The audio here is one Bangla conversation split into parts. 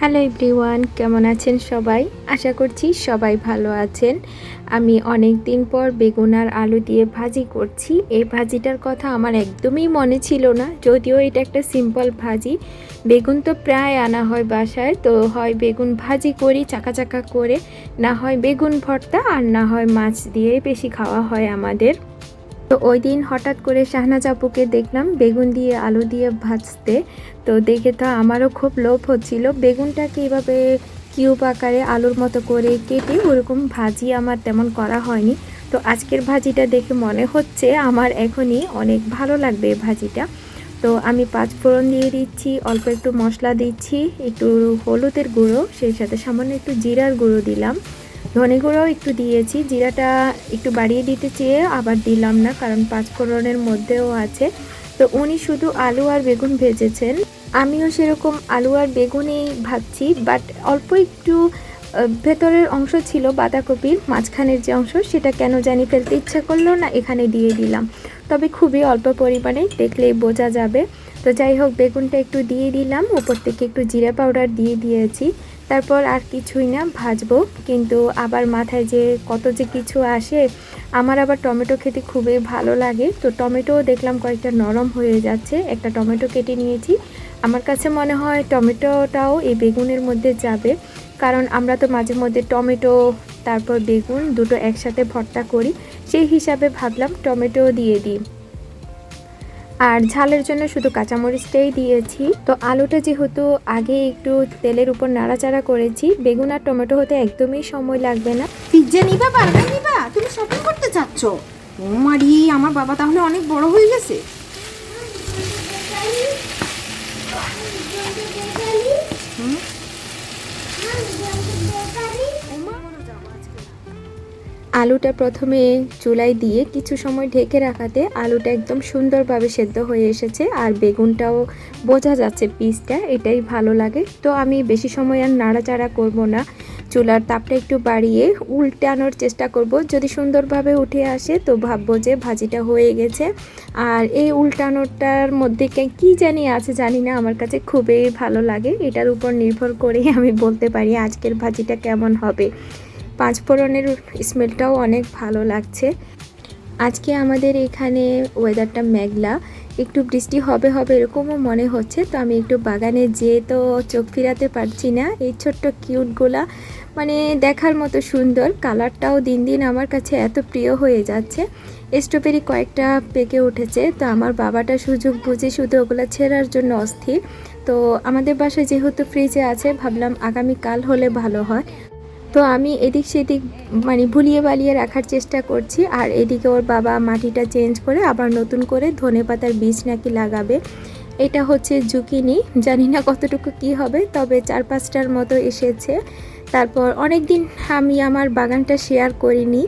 হ্যালো এভরিওয়ান, কেমন আছেন সবাই? আশা করছি সবাই ভালো আছেন। আমি অনেক দিন পর বেগুন আর আলু দিয়ে ভাজি করছি। এই ভাজিটার কথা আমার একদমই মনে ছিল না, যদিও এটা একটা সিম্পল ভাজি। বেগুন তো প্রায় আনা হয় বাসায়, তো হয় বেগুন ভাজি করি, চাকা চাকা করে। না হয় বেগুন ভর্তা আর না হয় মাছ দিয়ে বেশি খাওয়া হয় আমাদের। তো ওই দিন হঠাৎ করে শাহনাজ আপুকে দেখলাম, বেগুন দিয়ে আলু দিয়ে ভাজতে। তো দেখে তো আমারও খুব লোভ হচ্ছিল। বেগুনটাকে এভাবে কিউব আকারে আলুর মতো করে কেটে ওরকম ভাজি আমার তেমন করা হয়নি। তো আজকের ভাজিটা দেখে মনে হচ্ছে আমার এখনই অনেক ভালো লাগবে ভাজিটা। তো আমি পাঁচ ফোড়ন দিয়ে দিচ্ছি, অল্প একটু মশলা দিচ্ছি, একটু হলুদের গুঁড়ো, সেই সাথে সামান্য একটু জিরার গুঁড়ো দিলাম। ধনে গুঁড়োও একটু দিয়েছি, জিরাটা একটু বাড়িয়ে দিতে চেয়ে আবার দিলাম না, কারণ পাঁচ ফোড়নের মধ্যেও আছে। তো উনি শুধু আলু আর বেগুন ভেজেছেন। আমিও সেরকম আলু আর বেগুনই ভাবছি বাট অল্প একটু ভেতরের অংশ ছিল বাঁধাকপির, মাঝখানের যে অংশ, সেটা কেন জানি ফেলতে ইচ্ছা করল না, এখানে দিয়ে দিলাম। তবে খুবই অল্প পরিমাণে দেখলেই বোঝা যাবে। তো যাই হোক, বেগুনটা একটু দিয়ে দিলাম। উপর থেকে একটু জিরা পাউডার দিয়ে দিয়েছি। তারপর আর কিছুই না, ভাজবো। কিন্তু আবার মাথায় যে কত যে কিছু আসে, আমার আবার টমেটো খেতে খুবই ভালো লাগে। তো টমেটোও দেখলাম কয়েকটা নরম হয়ে যাচ্ছে। একটা টমেটো কেটে নিয়েছি। আমার কাছে মনে হয় টমেটোটাও এই বেগুনের মধ্যে যাবে। কারণ আমরা তো মাঝে মধ্যে টমেটো, তারপর বেগুন দুটো একসাথে ভর্তা করি। সেই হিসাবে ভাবলাম টমেটো দিয়ে দিই। আর ঝালের জন্য শুধু কাঁচামরিচটাই দিয়েছি। তো আলুটা যেহেতু আগে একটু তেলের উপর নাড়াচাড়া করেছি, বেগুন আর টমেটো হতে একদমই সময় লাগবে না। পিজ্জা নিবা বার্গার নিবা। তুমি শপিং করতে চাচ্ছ ও মারি আমার বাবা তাহলে অনেক বড় হয়ে গেছে। আলুটা প্রথমে চুলায় দিয়ে কিছু সময় ঢেকে রাখাতে আলুটা একদম সুন্দরভাবে সেদ্ধ হয়ে এসেছে আর বেগুনটাও বোঝা যাচ্ছে পিসটা, এটাই ভালো লাগে। তো আমি বেশি সময় আর নাড়াচাড়া করব না। চুলার তাপটা একটু বাড়িয়ে উল্টানোর চেষ্টা করব। যদি সুন্দরভাবে উঠে আসে তো ভাববো যে ভাজিটা হয়ে গেছে। আর এই উল্টানোটার মধ্যে কে- কি জানি আছে জানি না, আমার কাছে খুবই ভালো লাগে। এটার উপর নির্ভর করেই আমি বলতে পারি আজকের ভাজিটা কেমন হবে। পাঁচ ফোড়নের স্মেলটাও অনেক ভালো লাগছে। আজকে আমাদের এখানে ওয়েদারটা মেঘলা। একটু বৃষ্টি হবে হবে এরকমও মনে হচ্ছে। তো আমি একটু বাগানে যেয়ে তো চোখ ফিরাতে পারছি না। এই ছোট্ট কিউটগুলা মানে দেখার মতো সুন্দর। কালারটাও দিন দিন আমার কাছে এত প্রিয় হয়ে যাচ্ছে। স্ট্রবেরি কয়েকটা পেকে উঠেছে। তো আমার বাবাটা সুযোগ বুঝে শুধু ওগুলো ছেঁড়ার জন্য অস্থির। তো আমাদের বাসায় যেহেতু ফ্রিজে আছে, ভাবলাম আগামী কাল হলে ভালো হয়। তো আমি এদিক সেদিক মানে ভুলিয়ে বালিয়ে রাখার চেষ্টা করছি। আর এদিকে ওর বাবা মাটিটা চেঞ্জ করে আবার নতুন করে ধনে পাতার বীজ নাকি লাগাবে। এটা হচ্ছে জুকিনি জানি না কতটুকু কি হবে, তবে চার পাঁচটার মতো এসেছে। তারপর অনেক দিন আমি আমার বাগানটা শেয়ার করিনি।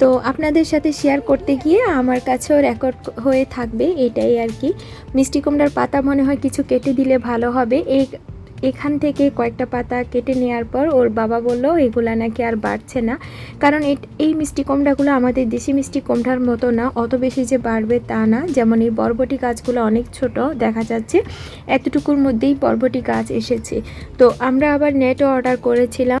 তো আপনাদের সাথে শেয়ার করতে গিয়ে আমার কাছেও রেকর্ড হয়ে থাকবে, এটাই আর কি। মিষ্টি কুমড়ার পাতা মনে হয় কিছু কেটে দিলে ভালো হবে। এই এখান থেকে কয়েকটা পাতা কেটে নেওয়ার পর ওর বাবা বলল, এগুলো নাকি আর বাড়ছে না। কারণ এই মিষ্টি কুমড়াগুলো আমাদের দেশি মিষ্টি কুমড়ার মতো না, অত বেশি যে বাড়বে তা না। যেমন এই বরবটি গাছগুলো অনেক ছোট, দেখা যাচ্ছে এতটুকুর মধ্যেই বরবটি গাছ এসেছে। তো আমরা আবার নেটও অর্ডার করেছিলাম।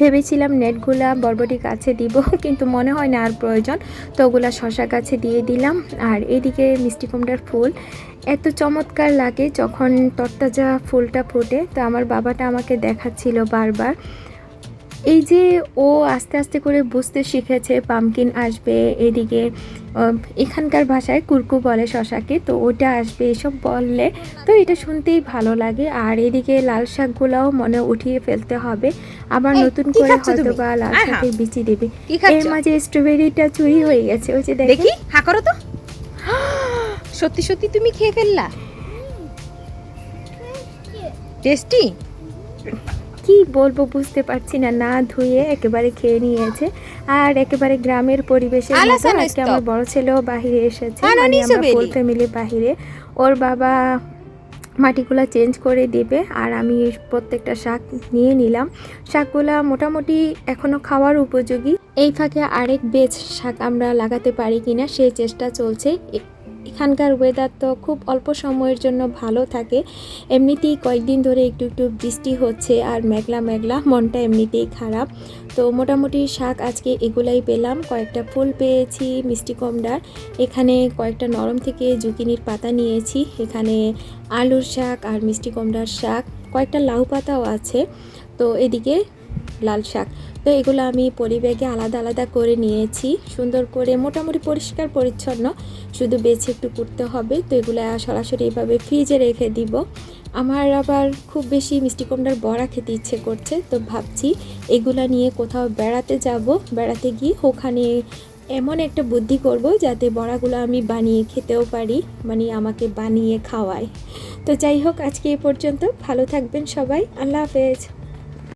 ভেবেছিলাম নেটগুলা বরবটি গাছে দিব, কিন্তু মনে হয় না আর প্রয়োজন। তো ওগুলা শশা গাছে দিয়ে দিলাম। আর এদিকে মিষ্টি কুমড়ার ফুল। এত চমৎকার লাগে যখন তরতাজা ফুলটা ফোটে। তো আমার বাবাটা আমাকে দেখাচ্ছিল বারবার। এই যে ও আস্তে আস্তে করে বুঝতে শিখেছে পামকিন আসবে এদিকে এখানকার ভাষায় কুরকু বলে শশাকে তো ওটা আসবে এসব বললে তো এটা শুনতেই ভালো লাগে। আর এদিকে লাল শাকগুলাও মনে উঠিয়ে ফেলতে হবে। আবার নতুন করে হয়তো বা লাল শাকের বিচি দেবে। এর মাঝে স্ট্রবেরিটা চুরি হয়ে গেছে ওই যে দেখি দেখি হা করো তো। সত্যি সত্যি তুমি খেয়ে ফেললা? টেস্টি কি বলব বুঝতে পারছি না। না ধুয়ে একেবারে খেয়ে নিয়েছে। আর একেবারে গ্রামের আলাসা আজকে আমার বড় ছেলেও বাহিরে এসেছে। মানে আমরা ফুল ফ্যামিলি বাহিরে। ওর বাবা মাটিগুলো চেঞ্জ করে দেবে আর আমি প্রত্যেকটা শাক নিয়ে নিলাম। শাকগুলা মোটামুটি এখনও খাওয়ার উপযোগী। এই ফাঁকে আরেক বেচ শাক আমরা লাগাতে পারি কিনা সেই চেষ্টা চলছে। এখানকার ওয়েদার তো খুব অল্প সময়ের জন্য ভালো থাকে। এমনিতেই কয়েকদিন ধরে একটু একটু বৃষ্টি হচ্ছে আর মেঘলা মেঘলা, মনটা এমনিতেই খারাপ। তো মোটামুটি শাক আজকে এগুলাই পেলাম। কয়েকটা ফুল পেয়েছি, মিষ্টি কমডার। এখানে কয়েকটা নরম থেকে জুকিনির পাতা নিয়েছি। এখানে আলুর শাক আর মিষ্টি কমডার শাক। কয়েকটা লাউ পাতাও আছে। তো এদিকে লাল শাক। তো এগুলো আমি পরিব্যাগে আলাদা আলাদা করে নিয়েছি। সুন্দর করে মোটামুটি পরিষ্কার, পরিচ্ছন্ন। শুধু বেছে একটু করতে হবে। তো এগুলো সরাসরি এভাবে ফ্রিজে রেখে দিব। আমার আবার খুব বেশি মিষ্টি কুমড়ার বড়া খেতে ইচ্ছে করছে। তো ভাবছি এগুলা নিয়ে কোথাও বেড়াতে যাব। বেড়াতে গিয়ে ওখানে এমন একটা বুদ্ধি করব যাতে বড়াগুলো আমি বানিয়ে খেতেও পারি মানে আমাকে বানিয়ে খাওয়ায়। তো যাই হোক, আজকে এ পর্যন্ত। ভালো থাকবেন সবাই। আল্লাহ হাফেজ।